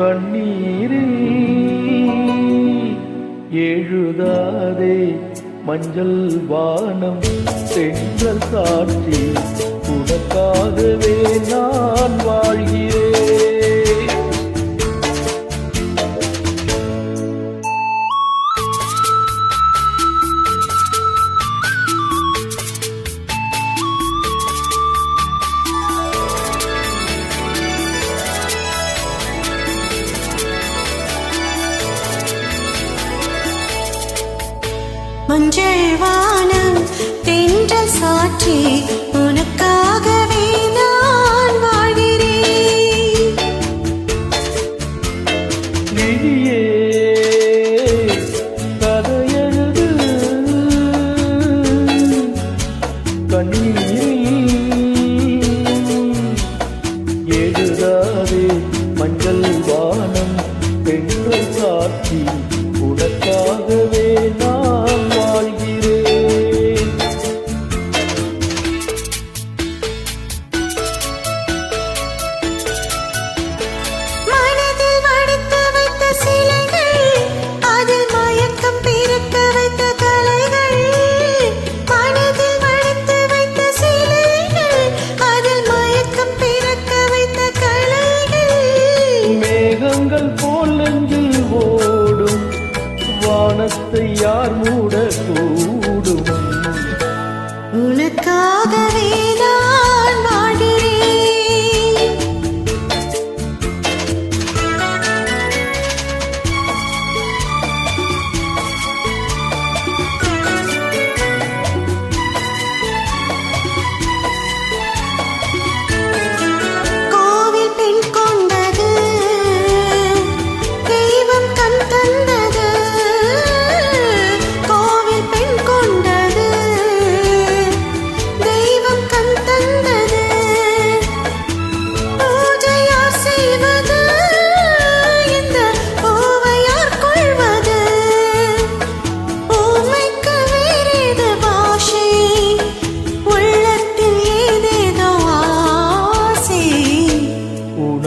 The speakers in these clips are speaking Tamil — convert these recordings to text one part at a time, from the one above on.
கண்ணீரில் எழுதாதே மஞ்சள் வானம் சென்ற சாட்சி உனக்காகவே மஞ்சள் வானம் தென்றல் சாற்றி வாசத்தை யார் மூடக்கூ?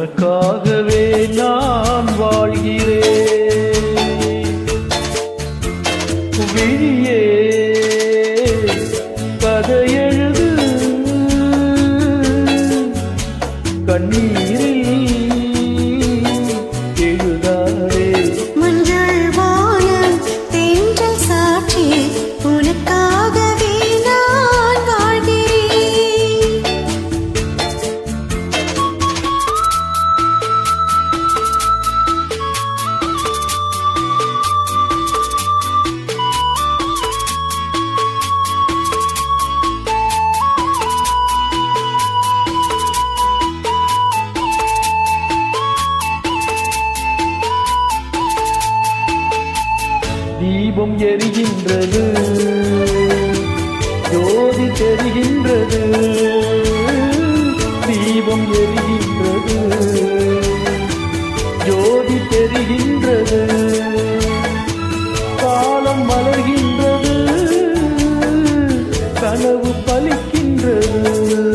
உனக்காக எரிகின்றது. ஜோதி தெரிகின்றது. தீபம் எரிகின்றது. ஜோதி தெரிகின்றது. காலம் மலர்கின்றது. கனவு பலிக்கின்றது.